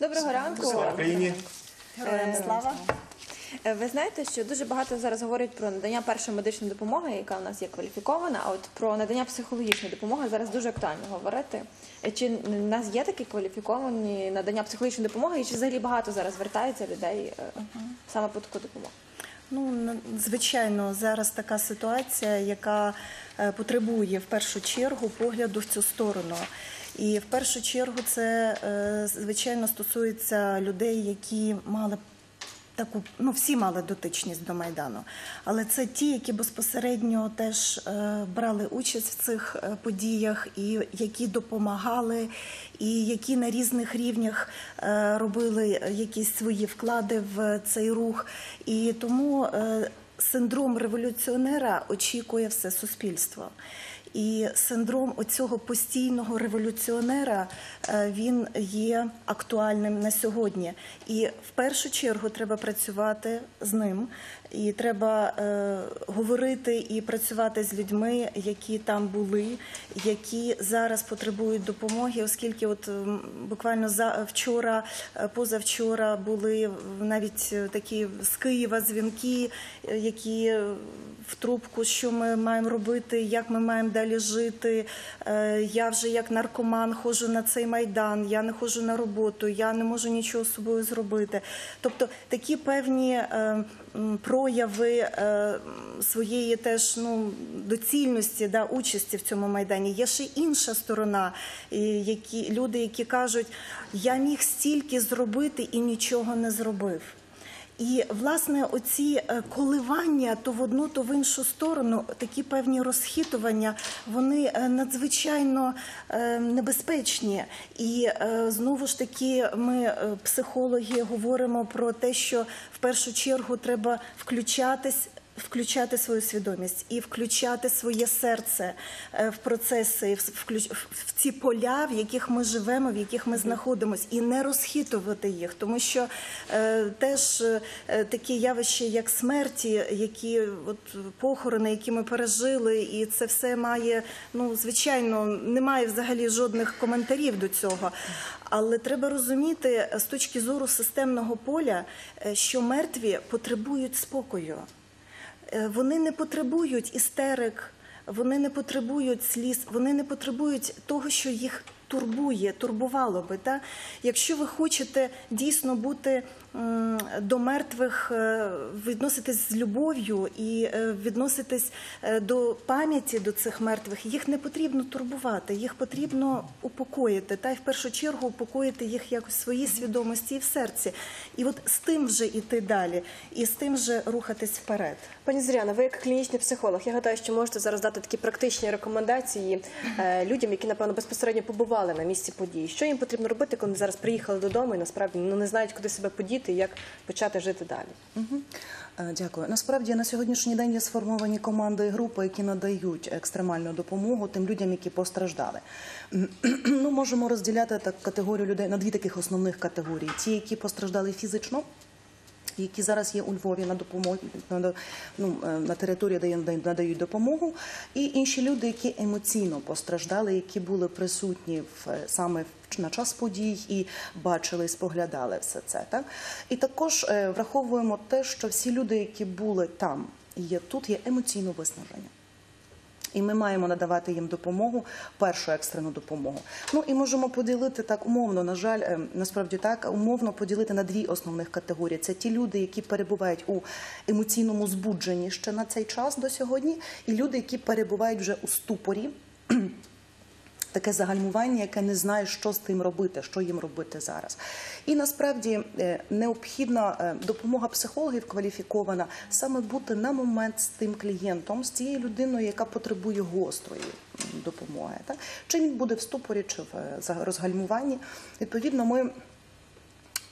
Доброго ранку. Слава Україні! Героям слава. Е, Ви знаєте, що дуже багато зараз говорять про надання першої медичної допомоги, яка у нас є кваліфікована. А от про надання психологічної допомоги зараз дуже актуально говорити. Е, Чи в нас є такі кваліфіковані надання психологічної допомоги, і чи взагалі багато зараз звертається людей е, саме по таку допомогу? Ну звичайно, зараз така ситуація, яка е, потребує в першу чергу погляду в цю сторону. І в першу чергу це е, звичайно стосується людей, які мали таку, ну всі мали дотичність до майдану, але це ті, які безпосередньо теж е, брали участь в цих е, подіях, і які допомагали, і які на різних рівнях робили якісь свої вклади в цей рух. І тому синдром революціонера очікує все суспільство. І синдром оцього постійного революціонера е, він є актуальним на сьогодні. І в першу чергу треба працювати з ним, і треба е, говорити і працювати з людьми, які там були, які зараз потребують допомоги, оскільки, от буквально за вчора, е, позавчора були навіть е, такі з Києва дзвінки, е, які в трубку, що ми маємо робити, як ми маємо далі жити. Е, Я вже як наркоман ходжу на цей майдан, я не ходжу на роботу, я не можу нічого з собою зробити. Тобто такі певні е, прояви е, своєї теж ну, доцільності да, участі в цьому майдані. Є ще інша сторона, які люди, які кажуть, я міг стільки зробити і нічого не зробив. І власне оці е, коливання то в одну, то в іншу сторону, такі певні розхитування, вони е, надзвичайно е, небезпечні. І знову ж таки, ми, психологи, говоримо про те, що в першу чергу треба включатись. Включати свою свідомість і включати своє серце е, в процеси, в, ці поля, в яких ми живемо, в яких ми знаходимося, і не розхитувати їх, тому що е, теж е, такі явища, як смерті, які от похорони, які ми пережили, і це все має, ну звичайно, немає взагалі жодних коментарів до цього. Але треба розуміти з точки зору системного поля, що мертві потребують спокою. Е, Вони не потребують істерик, вони не потребують сліз, вони не потребують того, що їх турбує, турбувало би. Та? Якщо ви хочете дійсно бути до мертвих, е, відноситись з любов'ю і е, відноситись е, до пам'яті до цих мертвих, їх не потрібно турбувати, їх потрібно упокоїти. Та й в першу чергу упокоїти їх якось в своїй свідомості і в серці. І от з тим вже йти далі, і з тим же рухатись вперед. Пані Зоряна, ви як клінічний психолог, я гадаю, що можете зараз дати такі практичні рекомендації людям, які напевно безпосередньо побували на місці події. Що їм потрібно робити, коли вони зараз приїхали додому і насправді ну, не знають, куди себе подіти і як почати жити далі? Е, Дякую. Насправді на сьогоднішній день є сформовані команди і групи, які надають екстремальну допомогу тим людям, які постраждали. Ну, можемо розділяти так категорію людей на дві таких основних категорії: ті, які постраждали фізично. Які зараз є у Львові на допомогу на, ну, е, на території, де надають допомогу, і інші люди, які емоційно постраждали, які були присутні в е, саме на час подій і бачили, споглядали все це. Так і також е, враховуємо те, що всі люди, які були там і є тут, є емоційно виснажені. І ми маємо надавати їм допомогу, першу екстрену допомогу. Ну і можемо поділити так умовно. На жаль, е, насправді так умовно поділити на дві основних категорії. Це ті люди, які перебувають у емоційному збудженні ще на цей час до сьогодні, і люди, які перебувають вже у ступорі. Таке загальмування, яке не знає, що з тим робити, що їм робити зараз. І насправді е, необхідна е, допомога психологів кваліфікована саме бути на момент з тим клієнтом, з тією людиною, яка потребує гострої допомоги. Так? Чи він буде в ступорі, чи в е, розгальмуванні. Відповідно, ми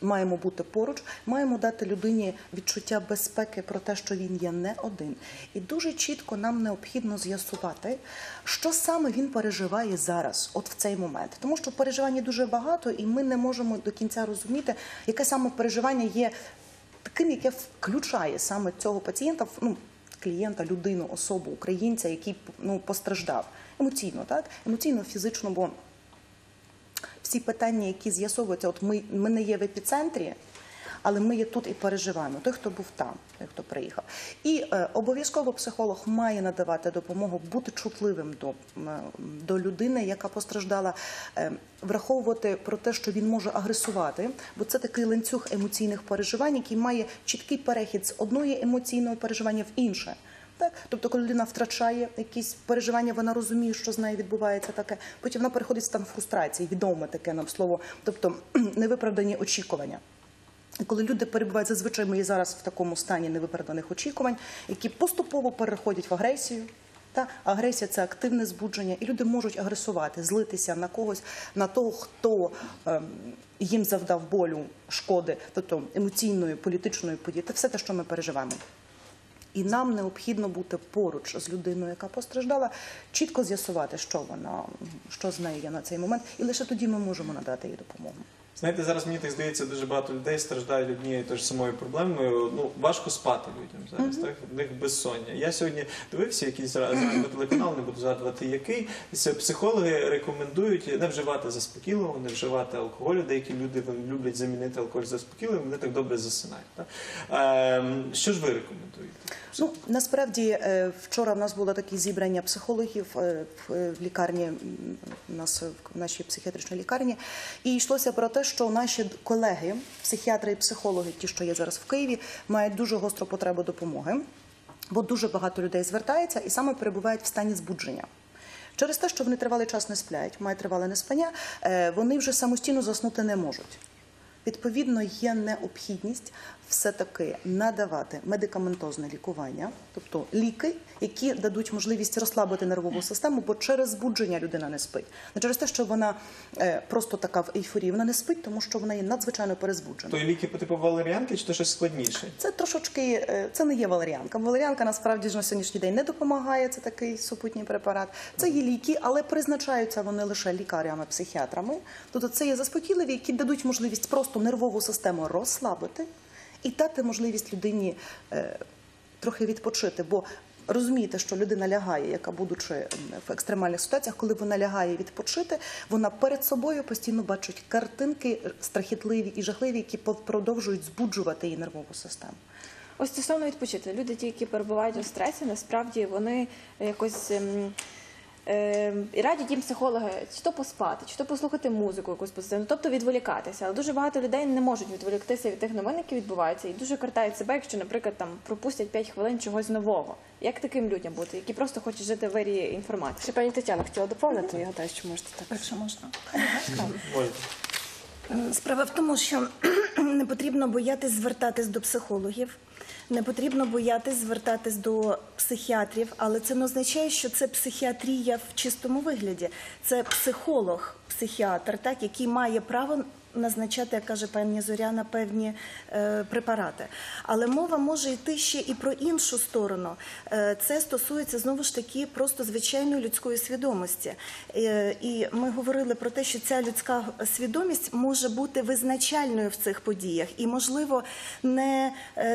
маємо бути поруч, маємо дати людині відчуття безпеки про те, що він є не один. І дуже чітко нам необхідно з'ясувати, що саме він переживає зараз, от в цей момент. Тому що переживань дуже багато, і ми не можемо до кінця розуміти, яке саме переживання є таким, яке включає саме цього пацієнта, ну, клієнта, людину, особу, українця, який ну, постраждав емоційно, так? Емоційно, фізично, бо всі питання, які з'ясовуються, от ми, ми не є в епіцентрі. Але ми є тут і переживаємо. Той, хто був там, той, хто приїхав, і е, обов'язково психолог має надавати допомогу, бути чутливим до, до людини, яка постраждала, е, враховувати про те, що він може агресувати, бо це такий ланцюг емоційних переживань, який має чіткий перехід з одної емоційного переживання в інше. Так, тобто, коли людина втрачає якісь переживання, вона розуміє, що з нею відбувається таке. Потім вона переходить в стан фрустрації, відоме таке нам слово, тобто невиправдані очікування. І коли люди перебувають зазвичай ми є зараз в такому стані невиправданих очікувань, які поступово переходять в агресію. Та агресія це активне збудження, і люди можуть агресувати, злитися на когось, на того, хто ем, їм завдав болю, шкоди, тобто емоційної, політичної події. Це все те, що ми переживаємо. І нам необхідно бути поруч з людиною, яка постраждала, чітко з'ясувати, що вона, що з нею є на цей момент, і лише тоді ми можемо надати їй допомогу. Знаєте, зараз мені так здається, дуже багато людей страждають однією тою ж самою проблемою. Ну важко спати людям зараз. Так в них безсоння. Я сьогодні дивився якийсь раз телеканал, не буду згадувати який. Психологи рекомендують не вживати заспокійливого, не вживати алкоголю. Деякі люди люблять замінити алкоголь заспокійливим, вони так добре засинають. Так? Ем, що ж ви рекомендуєте? Ну насправді е, вчора в нас було таке зібрання психологів е, в е, в лікарні у нас в нашій психіатричній лікарні, і йшлося про те, що наші колеги, психіатри і психологи, ті, що є зараз в Києві, мають дуже гостру потребу допомоги, бо дуже багато людей звертається і саме перебувають в стані збудження. Через те, що вони тривалий час не сплять, мають тривале неспання, е, вони вже самостійно заснути не можуть. Відповідно, є необхідність все-таки надавати медикаментозне лікування, тобто ліки, які дадуть можливість розслабити нервову систему, бо через збудження людина не спить. Не через те, що вона е, просто така в ейфорії, вона не спить, тому що вона є надзвичайно перезбуджена. То ліки по типу валеріанки, чи то щось складніше? Це трошечки е, це не є валеріанка. Валеріанка насправді ж на сьогоднішній день не допомагає. Це такий супутній препарат. Це є ліки, але призначаються вони лише лікарями, психіатрами. Тобто це є заспокійливі, які дадуть можливість просто нервову систему розслабити і дати можливість людині е, трохи відпочити. Бо розумієте, що людина лягає, яка будучи в екстремальних ситуаціях, коли вона лягає відпочити, вона перед собою постійно бачить картинки страхітливі і жахливі, які продовжують збуджувати її нервову систему. Ось стосовно відпочити, люди, ті, які перебувають у стресі, насправді вони якось. Ем, І радять їм психологи чи то поспати, чи то послухати музику якусь позитивну, тобто відволікатися. Але дуже багато людей не можуть відволіктися від тих новин, які відбуваються, і дуже картають себе, якщо, наприклад, там пропустять 5 хвилин чогось нового. Як таким людям бути, які просто хочуть жити в вирі інформації? Ще пані Тетяна хотіла доповнити, я гадаю, що можете так. Якщо можна. Справа в тому, що не потрібно боятись звертатись до психологів, не потрібно боятись звертатись до психіатрів, але це не означає, що це психіатрія в чистому вигляді. Це психолог, психіатр, так, який має право назначати, як каже пані Зоряна, певні е, препарати. Але мова може йти ще і про іншу сторону. Е, це стосується знову ж таки просто звичайної людської свідомості. Е, і ми говорили про те, що ця людська свідомість може бути визначальною в цих подіях, і можливо не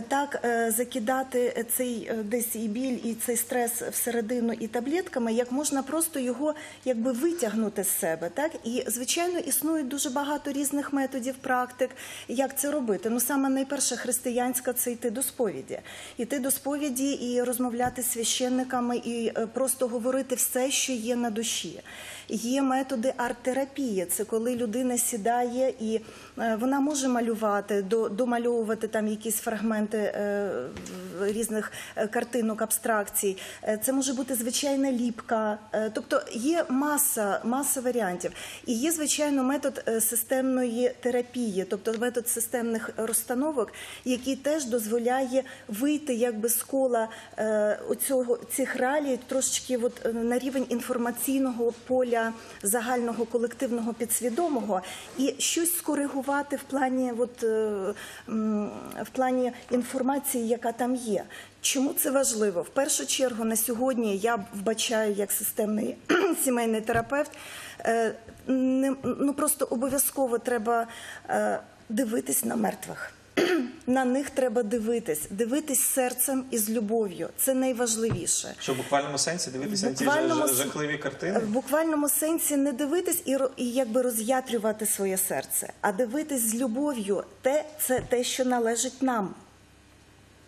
так закидати цей десь і біль, і цей стрес всередину і таблетками, як можна просто його витягнути з себе. І звичайно існує дуже багато різних методів, практик, як це робити. Ну саме найперше християнська це йти до сповіді, йти до сповіді і розмовляти з священниками, і е, просто говорити все, що є на душі. Є методи арт-терапії. Це коли людина сідає і е, вона може малювати, домальовувати там якісь фрагменти е, різних е, картинок, абстракцій. Це може бути звичайна ліпка. Тобто є маса, маса варіантів. І є, звичайно, метод системної терапії, тобто метод системних розстановок, який теж дозволяє вийти якби з кола оцього цих реалій трошечки на рівень інформаційного поля загального колективного підсвідомого і щось скоригувати в плані, от, е, в плані інформації, яка там є. Чому це важливо? В першу чергу на сьогодні я вбачаю як системний сімейний терапевт. е, Не, ну просто обов'язково треба е, дивитись на мертвих. на них треба дивитись, дивитись серцем і з любов'ю. Це найважливіше. Що в буквальному сенсі дивитися на ті буквальному жахливі картини? В буквальному сенсі не дивитись і, і якби роз'ятрювати своє серце, а дивитись з любов'ю. Те це те, що належить нам.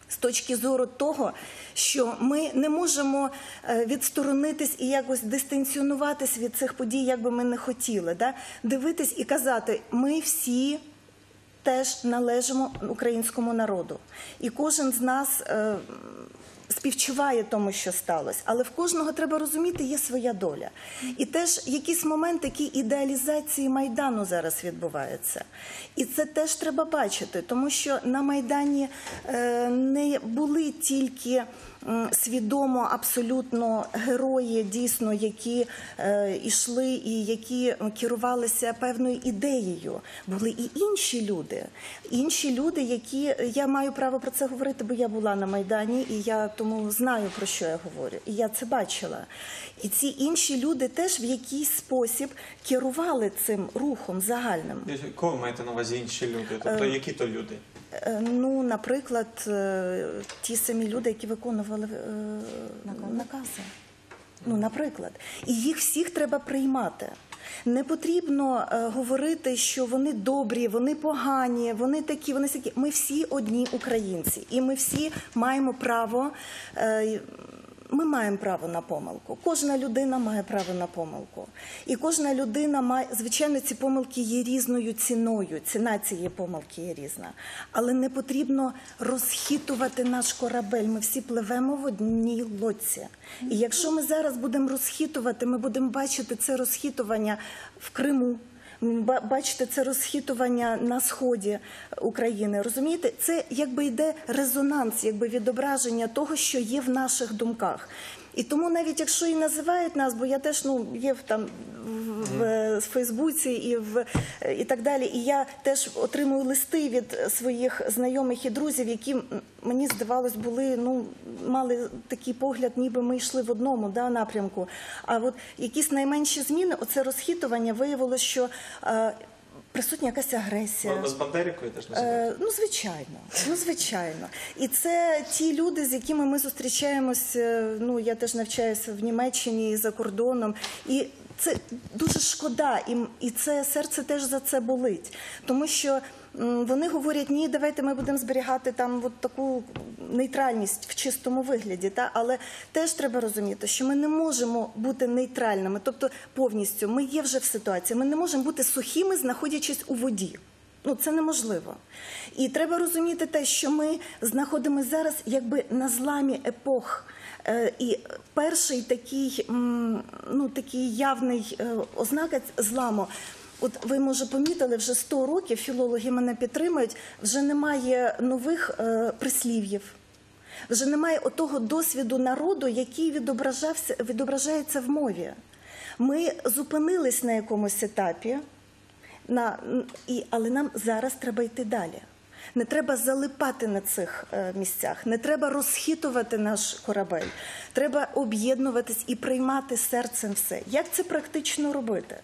З точки зору того, що ми не можемо е, відсторонитись і якось дистанціонуватись від цих подій, як би ми не хотіли. Да? Дивитись і казати, ми всі теж належимо українському народу. І кожен з нас е, співчуває тому, що сталося. Але в кожного треба розуміти, є своя доля. І теж якісь моменти, які ідеалізації Майдану зараз відбуваються. І це теж треба бачити, тому що на Майдані е, не були тільки свідомо абсолютно герої, дійсно, які е, йшли і які керувалися певною ідеєю. Були і інші люди, інші люди, які я маю право про це говорити, бо я була на майдані, і я тому знаю про що я говорю. І я це бачила. І ці інші люди теж в якийсь спосіб керували цим рухом загальним. Кого ви маєте на увазі інші люди? Тобто які то люди? Е, Ну, наприклад, е, ті самі люди, які виконували е, накази. Ну, наприклад, і їх всіх треба приймати. Не потрібно е, говорити, що вони добрі, вони погані, вони такі, вони сякі. Ми всі одні українці, і ми всі маємо право. Е, ми маємо право на помилку. Кожна людина має право на помилку. І кожна людина має, звичайно, ці помилки є різною ціною. Ціна цієї помилки є різна. Але не потрібно розхитувати наш корабель. Ми всі пливемо в одній лодці. І якщо ми зараз будемо розхитувати, ми будемо бачити це розхитування в Криму. Ба- Бачите, це розхитування на сході України. Розумієте, це якби йде резонанс, якби відображення того, що є в наших думках. І тому навіть якщо і називають нас, бо я теж ну є в там в, в, в Фейсбуці і в і так далі. І я теж отримую листи від своїх знайомих і друзів, які мені здавалось були ну мали такий погляд, ніби ми йшли в одному да, напрямку. А от якісь найменші зміни, оце розхитування виявилося, що е, присутня якась агресія. Ви з Бандерікою теж називаєте? Е, ну, звичайно, ну звичайно. І це ті люди, з якими ми зустрічаємось. е, Ну я теж навчаюся в Німеччині і за кордоном. І це дуже шкода, і, і це серце теж за це болить, тому що. Вони говорять, ні, давайте ми будемо зберігати там от таку нейтральність в чистому вигляді. Та? Але теж треба розуміти, що ми не можемо бути нейтральними, тобто повністю ми є вже в ситуації, ми не можемо бути сухими, знаходячись у воді. Ну, це неможливо. І треба розуміти те, що ми знаходимося зараз якби на зламі епох. Е, І перший такий, ну, такий явний е, ознака зламу. От ви може помітили, вже 100 років філологи мене підтримують, вже немає нових е, прислів'їв. Вже немає отого досвіду народу, який відображався, відображається в мові. Ми зупинились на якомусь етапі, на, і, але нам зараз треба йти далі. Не треба залипати на цих е, місцях, не треба розхитувати наш корабель. Треба об'єднуватись і приймати серцем все. Як це практично робити?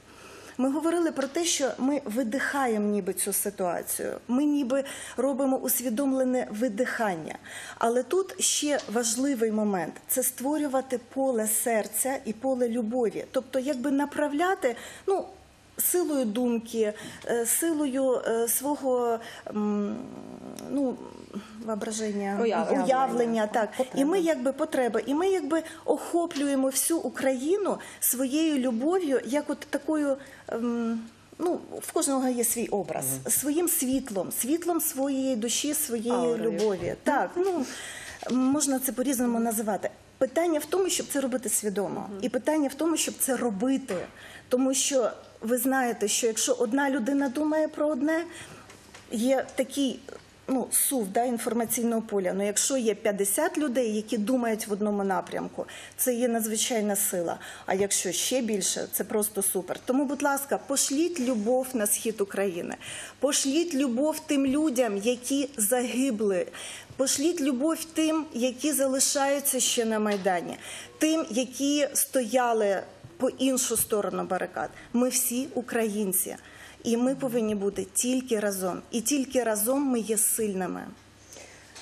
Ми говорили про те, що ми видихаємо ніби цю ситуацію. Ми ніби робимо усвідомлене видихання. Але тут ще важливий момент це створювати поле серця і поле любові. Тобто, якби направляти, ну. Силою думки, е, силою е, свого ну, воображення, Уявлення. уявлення, так. І ми якби потреба, і ми якби охоплюємо всю Україну своєю любов'ю, як от такою. ем, Ну, в кожного є свій образ, своїм світлом, світлом своєї душі, своєї Аурою. любові. Так, ну можна це по-різному називати. Питання в тому, щоб це робити свідомо, і питання в тому, щоб це робити. Тому що ви знаєте, що якщо одна людина думає про одне, є такий ну, сув да, інформаційного поля. Ну, якщо є 50 людей, які думають в одному напрямку, це є надзвичайна сила. А якщо ще більше, це просто супер. Тому, будь ласка, пошліть любов на схід України, пошліть любов тим людям, які загибли. Пошліть любов тим, які залишаються ще на майдані, тим, які стояли по іншу сторону барикад. Ми всі українці. І ми повинні бути тільки разом. І тільки разом ми є сильними.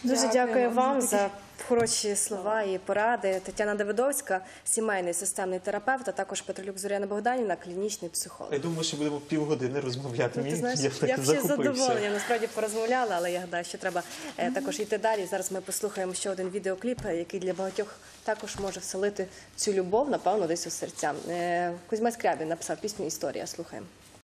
Дуже дякую вам за хороші слова і поради. Тетяна Давидовська, сімейний системний терапевт, а також Петролюк Зоряна Богданівна, клінічний психолог. Я думаю, що будемо півгодини розмовляти. Ну, ти знаєш, я так б ще з захопився. задоволенням насправді порозмовляла, але я гадаю, що треба е, також йти далі. Зараз ми послухаємо ще один відеокліп, е, який для багатьох також може вселити цю любов, напевно, десь у серця. Е, Кузьма Скрябін написав пісню Історія. Слухаємо.